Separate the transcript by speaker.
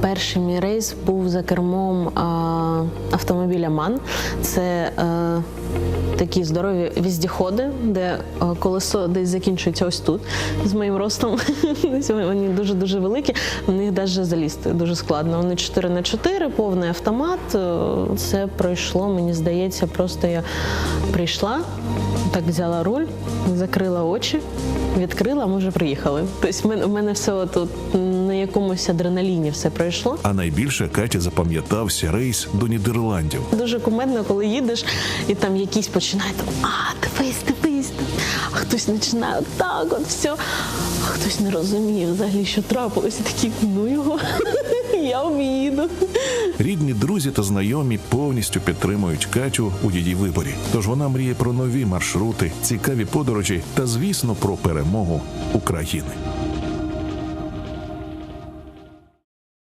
Speaker 1: Перший мій рейс був за кермом автомобіля МАН. Це е, такі здорові віздіходи, де е, колесо десь закінчується ось тут з моїм ростом. Вони дуже дуже великі. В них навіть залізти дуже складно. Вони 4 на 4 повний автомат. Е, Це пройшло, мені здається, просто я прийшла, так взяла руль, закрила очі, відкрила, ми вже приїхали. Тобто в мене, все тут якомусь адреналіні все пройшло.
Speaker 2: А найбільше Каті запам'ятався рейс до Нідерландів.
Speaker 1: Дуже кумедно, коли їдеш, і там якісь починають а дивись, дивись. А хтось починає так, от все. А хтось не розуміє взагалі, що трапилось. І такі, ну його, я вмію.
Speaker 2: Рідні, друзі та знайомі повністю підтримують Катю у її виборі. Тож вона мріє про нові маршрути, цікаві подорожі та, звісно, про перемогу України.